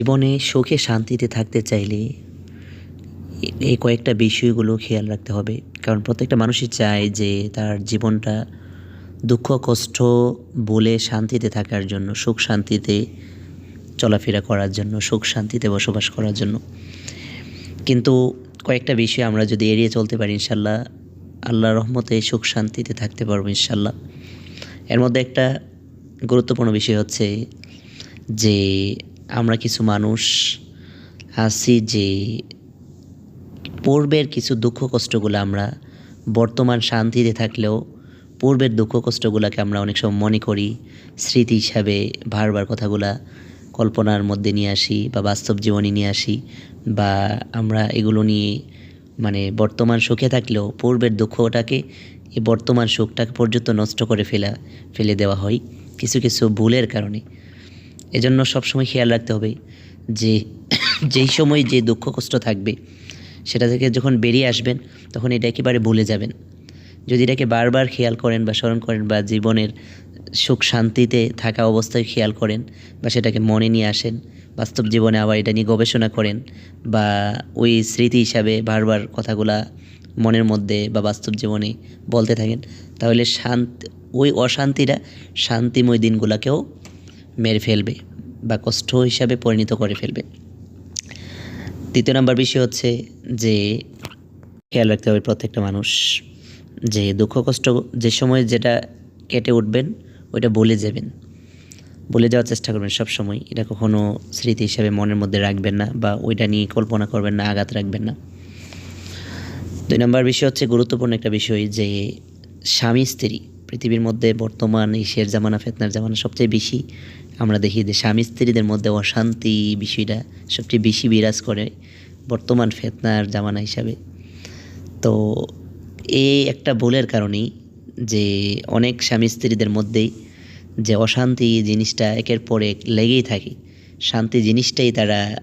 জীবনে সুখে শান্তিতে থাকতে চাইলে এই কয়েকটা বিষয়গুলো খেয়াল রাখতে হবে। কারণ প্রত্যেকটা মানুষই চায় যে তার জীবনটা দুঃখ, কষ্ট বলে শান্তিতে থাকার জন্য, সুখ শান্তিতে চলাফেরা করার জন্য, সুখ শান্তিতে বসবাস করার জন্য। কিন্তু কয়েকটা বিষয় আমরা যদি এড়িয়ে চলতে পারি ইনশাল্লাহ আল্লাহ রহমতে সুখ শান্তিতে থাকতে পারব ইনশাল্লাহ। এর মধ্যে একটা গুরুত্বপূর্ণ বিষয় হচ্ছে যে আমরা কিছু মানুষ আছি যে পূর্বের কিছু দুঃখ কষ্টগুলো আমরা বর্তমান শান্তিতে থাকলেও পূর্বের দুঃখ কষ্টগুলোকে আমরা অনেক সময় মনে করি, স্মৃতি হিসাবে বারবার কথাগুলা কল্পনার মধ্যে নিয়ে আসি বা বাস্তব জীবনে নিয়ে আসি বা আমরা এগুলো নিয়ে মানে বর্তমান সুখে থাকলেও পূর্বের দুঃখটাকে এই বর্তমান সুখটাকে পর্যন্ত নষ্ট করে ফেলা, ফেলে দেওয়া হয়। কিছু কিছু ভুলের কারণে। এজন্য সবসময় খেয়াল রাখতে হবে যে যেই সময় যে দুঃখ কষ্ট থাকবে, সেটা থেকে যখন বেরিয়ে আসবেন, তখন এটা একেবারে ভুলে যাবেন। যদি এটাকে বারবার খেয়াল করেন বা স্মরণ করেন বা জীবনের সুখ শান্তিতে থাকা অবস্থায় খেয়াল করেন বা সেটাকে মনে নিয়ে আসেন, বাস্তব জীবনে আবার এটা নিয়ে গবেষণা করেন বা ওই স্মৃতি হিসাবে বারবার কথাগুলা মনের মধ্যে বা বাস্তব জীবনে বলতে থাকেন, তাহলে শান্তি, ওই অশান্তিটা শান্তিময় দিনগুলোকেও মেরে ফেলবে বা কষ্ট হিসাবে পরিণত করে ফেলবে। দ্বিতীয় নম্বর বিষয় হচ্ছে যে, খেয়াল রাখতে হবে প্রত্যেকটা মানুষ যে দুঃখ, কষ্ট যে সময় যেটা কেটে উঠবেন, ওইটা বলে যাবেন। বলে যাওয়ার চেষ্টা করবেন সব সময় এটা কখনো স্মৃতি হিসাবে মনের মধ্যে রাখবেন না বা ওইটা নিয়ে কল্পনা করবেন না, আঘাত রাখবেন না। দুই নম্বর বিষয় হচ্ছে গুরুত্বপূর্ণ একটা বিষয় যে, স্বামী স্ত্রী পৃথিবীর মধ্যে বর্তমান এই শের জামানা, ফেতনার জামানা সবচেয়ে বেশি আমরা দেখি যে স্বামী স্ত্রীদের মধ্যে অশান্তি বিষয়টা সবচেয়ে বেশি বিরাজ করে বর্তমান ফেতনার জামানা হিসাবে। তো এই একটা ভুলের কারণেই যে অনেক স্বামী স্ত্রীদের মধ্যেই যে অশান্তি জিনিসটা একের পর এক লেগেই থাকে। শান্তি জিনিসটাই তারা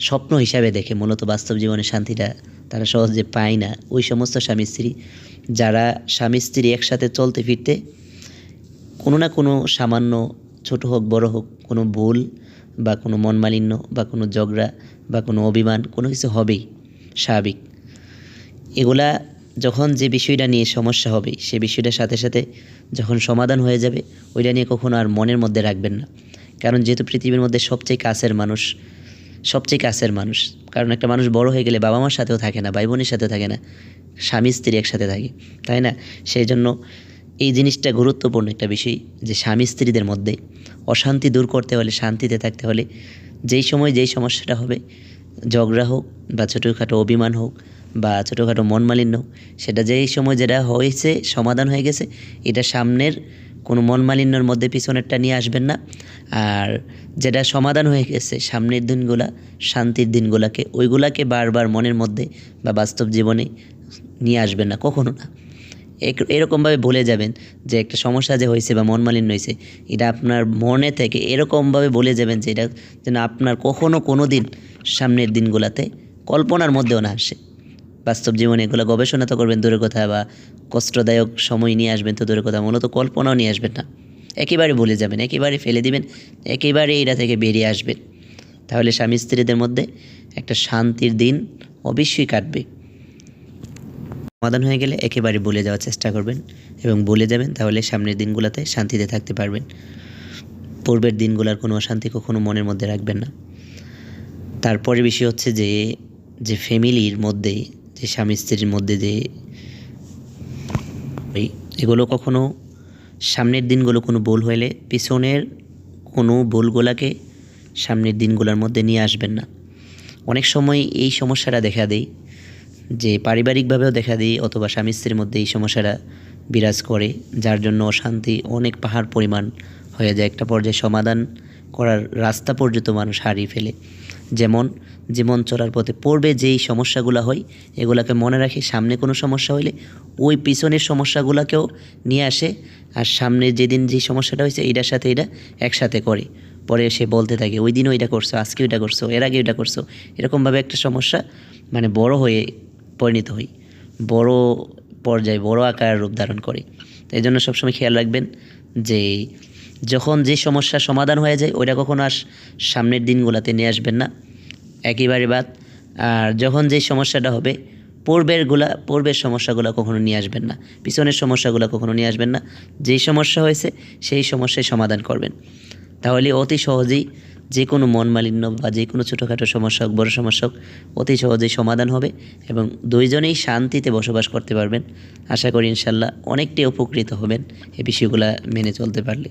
স্বপ্ন হিসাবে দেখে, মূলত বাস্তব জীবনে শান্তিটা তারা সহজে পায় না। ওই সমস্ত স্বামী স্ত্রী, যারা স্বামী স্ত্রী একসাথে চলতে ফিরতে কোনো না কোনো সামান্য ছোট হোক, বড় হোক, কোনো ভুল বা কোনো মনমালিন্য বা কোনো ঝগড়া বা কোনো অভিমান, কোনো কিছু হবেই, স্বাভাবিক। এগুলা যখন যে বিষয়টা নিয়ে সমস্যা হবে, সে বিষয়টার সাথে সাথে যখন সমাধান হয়ে যাবে, ওইটা নিয়ে কখনো আর মনের মধ্যে রাখবেন না। কারণ যেহেতু পৃথিবীর মধ্যে সবচেয়ে কাছের মানুষ, সবচেয়ে কাছের মানুষ, কারণ একটা মানুষ বড় হয়ে গেলে বাবা মার সাথেও থাকে না ভাই বোনের সাথেও থাকে না স্বামী স্ত্রী একসাথে থাকে, তাই না? সেই জন্য এই জিনিসটা গুরুত্বপূর্ণ একটা বিষয় যে স্বামী স্ত্রীদের মধ্যে অশান্তি দূর করতে হলে, শান্তিতে থাকতে হলে, যেই সময় যেই সমস্যাটা হবে, ঝগড়া হোক বা ছোটোখাটো অভিমান হোক বা ছোটোখাটো মনমালিন্য হোক, সেটা যেই সময় যেটা হয়েছে, সমাধান হয়ে গেছে, এটা সামনের কোনো মন মালিন্যর মধ্যে পিছনেরটা নিয়ে আসবেন না। আর যেটা সমাধান হয়ে গেছে, সামনের দিনগুলা, শান্তির দিনগুলাকে, ওইগুলাকে বারবার মনের মধ্যে বা বাস্তব জীবনে নিয়ে আসবেন না, কখনো না। এরকমভাবে বলে যাবেন যে একটা সমস্যা যে হয়েছে বা মন মালিন্য হয়েছে, এটা আপনার মনে থেকে এরকমভাবে বলে যাবেন যে এটা যেন আপনার কখনও কোনো দিন সামনের দিনগুলোতে কল্পনার মধ্যেও না আসে। বাস্তব জীবনে এগুলো গবেষণা তো করবেন, দূরের কথা, বা কষ্টদায়ক সময় নিয়ে আসবেন তো দূরের কথা, মূলত কল্পনাও নিয়ে আসবেন না। একেবারে বলে যাবেন, একেবারে ফেলে দিবেন, একেবারে এটা থেকে বেরিয়ে আসবেন। তাহলে স্বামী স্ত্রীদের মধ্যে একটা শান্তির দিন অবশ্যই কাটবে। সমাধান হয়ে গেলে একেবারে বলে যাওয়ার চেষ্টা করবেন এবং বলে যাবেন, তাহলে সামনের দিনগুলোতে শান্তিতে থাকতে পারবেন। পূর্বের দিনগুলোর কোনো অশান্তি কখনো মনের মধ্যে রাখবেন না। তারপরে বিষয় হচ্ছে যে যে ফ্যামিলির মধ্যে, যে স্বামী স্ত্রীর মধ্যে যে এগুলো কখনো সামনের দিনগুলো কোনো ভুল হলে পিছনের কোনো ভুলগুলাকে সামনের দিনগুলোর মধ্যে নিয়ে আসবেন না। অনেক সময় এই সমস্যাটা দেখা দেয় যে পারিবারিকভাবেও দেখা দিই অথবা স্বামী স্ত্রীর মধ্যে এই সমস্যাটা বিরাজ করে, যার জন্য অশান্তি অনেক পাহাড় পরিমাণ হয়ে যায়। একটা পর্যায়ে সমাধান করার রাস্তা পর্যন্ত মানুষ হারিয়ে ফেলে। যেমন, জীবন চলার পথে পড়বে যেই সমস্যাগুলো হয়, এগুলাকে মনে রাখে সামনে কোনো সমস্যা হইলে ওই পিছনের সমস্যাগুলোকেও নিয়ে আসে আর সামনে যেদিন যে সমস্যাটা হয়েছে এইটার সাথে এটা একসাথে করে। পরে সে বলতে থাকে, ওই দিনও এটা করছ আজকে ওইটা করছ, এর আগে ওইটা করছ। এরকমভাবে একটা সমস্যা মানে বড় হয়ে পরিণত হই, বড় পর্যায়ে, বড় আকার রূপ ধারণ করে। এই জন্য সবসময় খেয়াল রাখবেন যে যখন যে সমস্যা সমাধান হয়ে যায়, ওইটা কখনো আর সামনের দিনগুলোতে নিয়ে আসবেন না। একেবারে বাদ, আর যখন যে সমস্যাটা হবে পূর্বেরগুলা পূর্বের সমস্যাগুলো কখনো নিয়ে আসবেন না। পিছনের সমস্যাগুলো কখনো নিয়ে আসবেন না। যেই সমস্যা হয়েছে, সেই সমস্যায় সমাধান করবেন। তাহলে অতি সহজেই যে কোনো মন মালিন্য বা যে কোনো ছোটোখাটো সমস্যা হোক, বড়ো সমস্যা হোক, অতি সহজেই সমাধান হবে এবং দুইজনেই শান্তিতে বসবাস করতে পারবেন। আশা করি ইনশাল্লাহ অনেকটাই উপকৃত হবেন এই বিষয়গুলো মেনে চলতে পারলে।